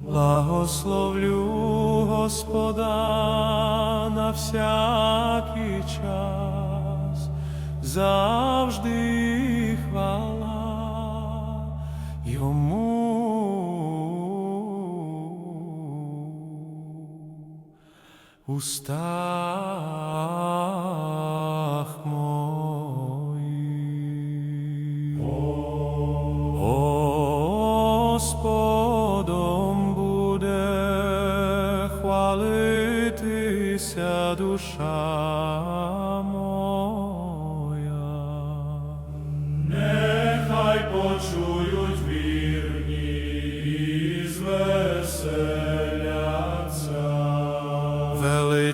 Благословлю Господа на всякий час, завжди хвала йому устах моїх. Господом буде хвалитися душа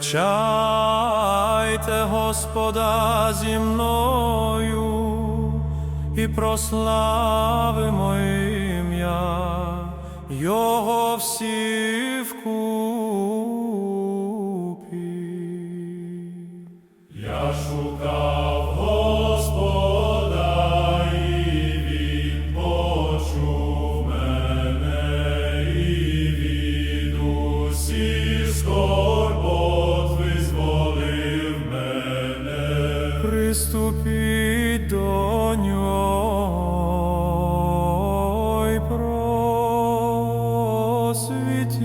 Величайте Господа зі мною і прославимо ім'я Його всі вкупі. Приступіть до нього просвітіться.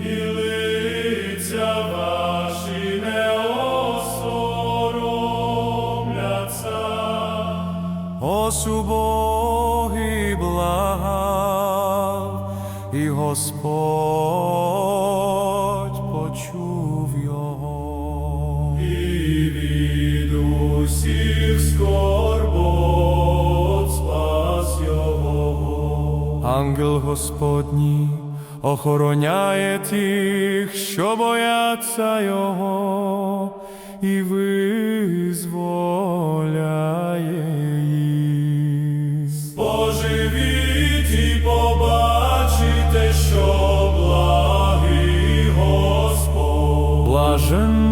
І лиця ваші не осоромляться. Боги благав, і Господь Ангел Господній охороняє тих, що бояться його, і визволяє їх. Поживіть і побачите, що благий Господь. Блажен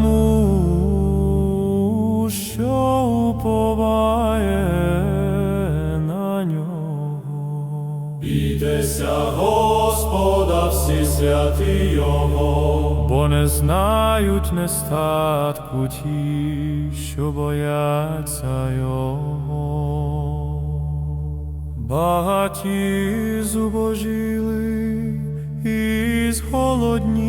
Бійтеся Господа, всі святі Його, бо не знають нестатку ті, що бояться Його. Багаті зубожіли і зголодніли,